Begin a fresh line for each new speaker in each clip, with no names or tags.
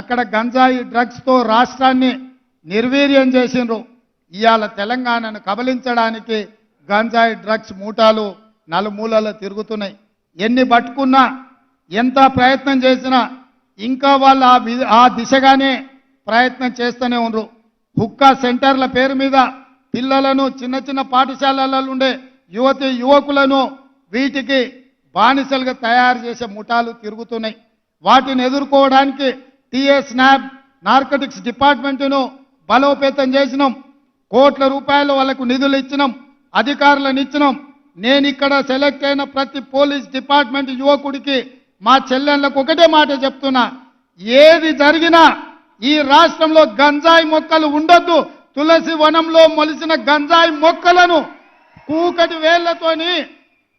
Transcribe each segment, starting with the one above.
అక్కడ గంజాయి డ్రగ్స్తో రాష్ట్రాన్ని నిర్వీర్యం చేసిండ్రు. ఇవాళ తెలంగాణను కబలించడానికి గంజాయి డ్రగ్స్ మూటాలు నలుమూలలో తిరుగుతున్నాయి. ఎన్ని పట్టుకున్నా ఎంత ప్రయత్నం చేసినా ఇంకా వాళ్ళు ఆ ఆ దిశగానే ప్రయత్నం చేస్తూనే ఉన్నారు హుక్కా సెంటర్ల పేరు మీద పిల్లలను చిన్న చిన్న పాఠశాలలలో ఉండే యువతి యువకులను వీటికి బానిసలుగా తయారు చేసే ముఠాలు తిరుగుతున్నాయి. వాటిని ఎదుర్కోవడానికి టిఎస్ స్నాప్ నార్కటిక్స్ డిపార్ట్మెంటును బలోపేతం చేసినాం. కోట్ల రూపాయలు వాళ్ళకు నిధులు ఇచ్చినాం. అధికారులను ఇచ్చినాం. నేను ఇక్కడ సెలెక్ట్ అయిన ప్రతి పోలీస్ డిపార్ట్మెంట్ యువకుడికి మా చెల్లెళ్ళకు ఒకటే మాట చెప్తున్నా. ఏది జరిగినా ఈ రాష్ట్రంలో గంజాయి మొక్కలు ఉండొద్దు. తులసి వనంలో మొలిసిన గంజాయి మొక్కలను కూకటి వేళ్ళతోని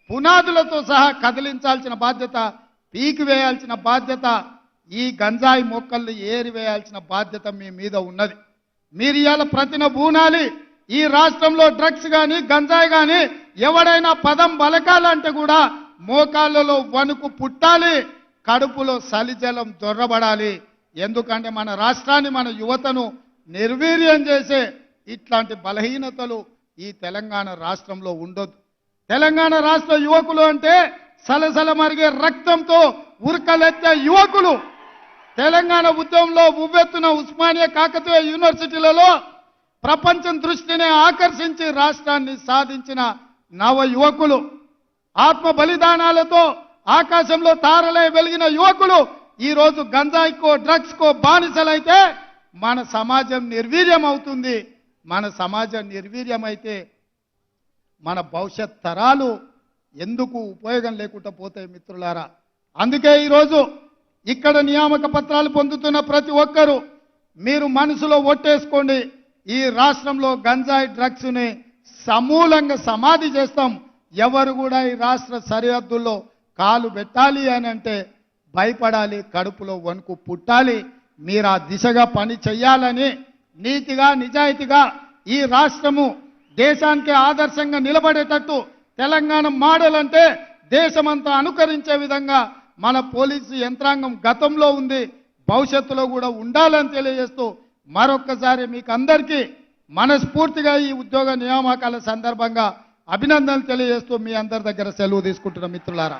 పునాదులతో సహా కదిలించాల్సిన బాధ్యత పీకి వేయాల్సిన బాధ్యత ఈ గంజాయి మొక్కల్ని ఏరివేయాల్సిన బాధ్యత మీ మీద ఉన్నది. మీరు ఇవాళ ప్రతిన బూనాలి ఈ రాష్ట్రంలో డ్రగ్స్ కానీ గంజాయి కానీ ఎవడైనా పదం బలకాలంటే కూడా మోకాళ్ళలో వణుకు పుట్టాలి కడుపులో సలిజలం దొర్రబడాలి. ఎందుకంటే మన రాష్ట్రాన్ని మన యువతను నిర్వీర్యం చేసే ఇట్లాంటి బలహీనతలు ఈ తెలంగాణ రాష్ట్రంలో ఉండొద్దు. తెలంగాణ రాష్ట్ర యువకులు అంటే సలసల మరిగే రక్తంతో ఉరకలెత్తే యువకులు తెలంగాణ ఉద్యమంలో ఉవ్వెత్తున ఉస్మానియా కాకతీయ యూనివర్సిటీలలో ప్రపంచం దృష్టిని ఆకర్షించి రాష్ట్రాన్ని సాధించిన నవ యువకులు ఆత్మ బలిదానాలతో ఆకాశంలో తారలై వెలిగిన యువకులు ఈ రోజు గంజాయికో డ్రగ్స్కో బానిసలైతే మన సమాజం నిర్వీర్యం అవుతుంది మన సమాజం నిర్వీర్యమైతే మన భవిష్యత్ తరాలు ఎందుకు ఉపయోగం లేకుండా పోతాయి మిత్రులారా? అందుకే ఈరోజు ఇక్కడ నియామక పత్రాలు పొందుతున్న ప్రతి ఒక్కరూ మీరు మనసులో ఒట్టేసుకోండి. ఈ రాష్ట్రంలో గంజాయి డ్రగ్స్ని సమూలంగా సమాధి చేస్తాం. ఎవరు కూడా ఈ రాష్ట్ర సరిహద్దుల్లో కాలు పెట్టాలి అని అంటే భయపడాలి కడుపులో వణుకు పుట్టాలి. మీరు ఆ దిశగా పని చెయ్యాలని నీతిగా నిజాయితీగా ఈ రాష్ట్రము దేశానికి ఆదర్శంగా నిలబడేటట్టు తెలంగాణ మాడల్ అంటే దేశమంతా అనుకరించే విధంగా మన పోలీసు యంత్రాంగం గతంలో ఉంది భవిష్యత్తులో కూడా ఉండాలని తెలియజేస్తూ మరొక్కసారి మీకు అందరికీ మనస్ఫూర్తిగా ఈ ఉద్యోగ నియామకాల సందర్భంగా అభినందనలు తెలియజేస్తూ మీ అందరి దగ్గర సెలవు తీసుకుంటున్న మిత్రులారా.